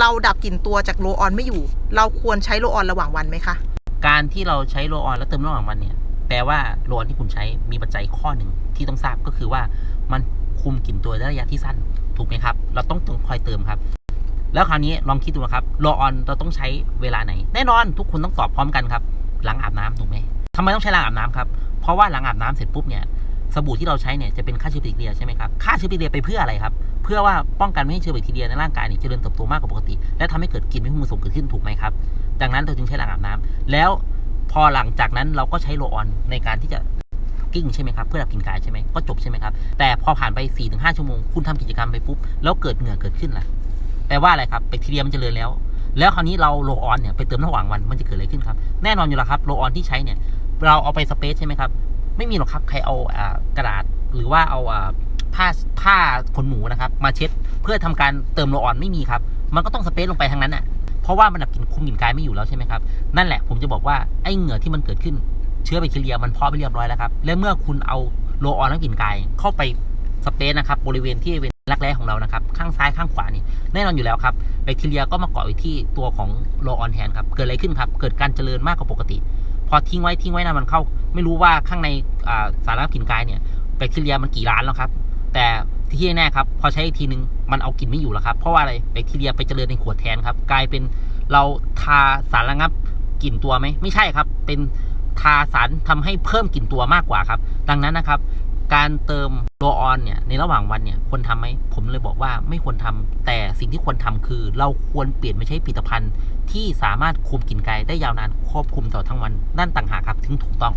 เราดับกลิ่นตัวจากโรลออนไม่อยู่ เราควรใช้โรลออนระหว่างวันไหมคะ การที่เราใช้โรลออนแล้วเติมระหว่างวันเนี่ย แปลว่าโรลออนที่คุณใช้มีปัจจัยข้อหนึ่งที่ต้องทราบก็คือว่ามันคุมกลิ่นตัวได้ระยะที่สั้น ถูกไหมครับ เราต้องต้องคอยเติมครับ แล้วคราวนี้ลองคิดดูนะครับโรลออนเราต้องใช้เวลาไหน แน่นอนทุกคนต้องตอบพร้อมกันครับ หลังอาบน้ำถูกไหมทำไมต้องใช้หลังอาบน้ำครับ เพราะว่าหลังอาบน้ำเสร็จปุ๊บเนี่ยสบู่ที่เราใช้เนี่ยจะเป็นฆ่าเชื้อแบคทีเรียใช่ไหมครับฆ่าเชื้อแบคทีเรียไปเพื่ออะไรครับ เพื่อว่าป้องกันไม่ให้เชื้อแบคทีเรียในร่างกายเนี่ยเจริญเติบโตมากกว่าปกติ และทำให้เกิดกลิ่นไม่พึงประสงค์เกิดขึ้นถูกไหมครับดังนั้นเราจึงใช้หลังอาบน้ำแล้วพอหลังจากนั้นเราก็ใช้โรลออนในการที่จะกิ้งใช่ไหมครับเพื่อดับกลิ่นกายใช่ไหมก็จบใช่ไหมครับแต่พอผ่านไป4ี่ถึงหชั่วโมงคุณทำกิจกรรมไปปุ๊บแล้วเกิดเหงื่อเกิดขึ้นล่ะแปลว่าอะไรครับแบคทีเรียมันเจริญแล้ว แล้วคราวนี้เราโรลออนเนี่ยไปเติมระหว่างวันมันจะเกิดอะไรขึ้นครับแน่นอนอยู่แล้วครับโรลออนที่ใช้เนี่ยเราเอาไปสเปซใช่ไหมครับไม่มีหรอกครับใครเอากระดาษหรือว่าเอาผ้า ผ้าขนหนูนะครับ มาเช็ดเพื่อทำการเติมโรลออนไม่มีครับ มันก็ต้องสเปซลงไปทางนั้นอะเพราะว่ามันดับกลิ่นคุมกลิ่นกายไม่อยู่แล้วใช่ไหมครับนั่นแหละผมจะบอกว่าไอ้เหงื่อที่มันเกิดขึ้นเชื้อแบคทีเรียมันเพาะไปเรียบร้อยแล้วครับและเมื่อคุณเอาโรลออนและกลิ่นกายเข้าไปสเปซนะครับบริเวณที่เป็นรักแร้ของเรานะครับ ข้างซ้ายข้างขวานี่แน่นอนอยู่แล้วครับแบคทีเรียก็มาเกาะอยู่ที่ตัวของโรลออนแทนครับเกิดอะไรขึ้นครับเกิดการเจริญมากกว่าปกติ พอทิ้งไว้ทิ้งไว้นะมันเข้า ไม่รู้ว่าข้างในสารกลิ่นกายเนี่ยแบคทีเรียมันกี่ล้านแล้วครับ แต่ที่แน่ครับ พอใช้อีกทีนึงมันเอากลิ่นไม่อยู่แล้วครับ เพราะว่าอะไรแบคทีเรียไปเจริญในขวดแทนครับ กลายเป็นเราทาสารระงับกลิ่นตัวไหมไม่ใช่ครับ เป็นทาสารทำให้เพิ่มกลิ่นตัวมากกว่าครับ ดังนั้นนะครับ การเติมโรลออนเนี่ยในระหว่างวันเนี่ยควรทำไหมผมเลยบอกว่าไม่ควรทำแต่สิ่งที่ควรทำคือ เราควรเปลี่ยนไปใช้ผลิตภัณฑ์ที่สามารถคุมกลิ่นกายได้ยาวนานควบคุมต่อทั้งวันนั่นต่างหากครับถึงถูกต้อง